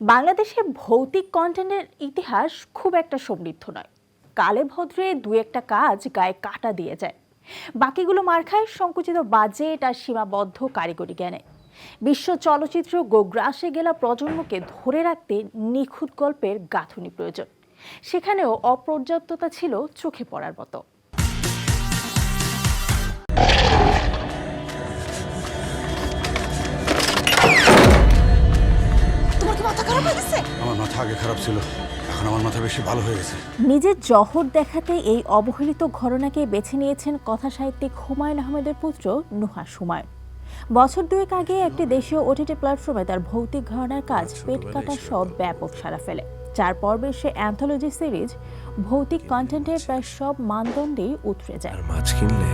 বাংলাদেশে ভৌতিক কন্টেন্টের ইতিহাস খুব একটা সমৃদ্ধ নয়। কালে ভদ্রে দু একটা কাজ গায়ে কাটা দিয়ে যায়। বাকিগুলো মার খায় সংকুচিত বাজেট আর সীমাবদ্ধ কারিগরি জ্ঞানে। বিশ্ব চলচ্চিত্র গোগ্রাসে গেলা প্রজন্মকে ধরে রাখতে নিখুঁত গল্পের গাঁথুনি প্রয়োজন। সেখানেও অপর্যাপ্ততা ছিল চোখে পড়ার মতো। মাথা খারাপ হয়ে গেছে? আমার মাথা আগে খারাপ ছিল এখন আমার মাথা বেশি ভালো হয়ে গেছে। নিজের জহর দেখাতে এই অবহেলিত ঘটনাকে বেছে নিয়েছেন কথা সাহিত্যিক হুমায়ুন আহমেদের পুত্র নুহা সুমায়ুন বছর দুয়েক আগে একটি দেশীয় ওটিটি প্ল্যাটফর্মে তার ভৌতিক ঘটনার কাজ পেট কাটা সব ব্যাপক সারা ফেলে। চার পর্বের সে অ্যান্থোলজি সিরিজ ভৌতিক কন্টেন্টের প্রায় সব মানদণ্ডেই উতরে যায়। মাছ কিনলে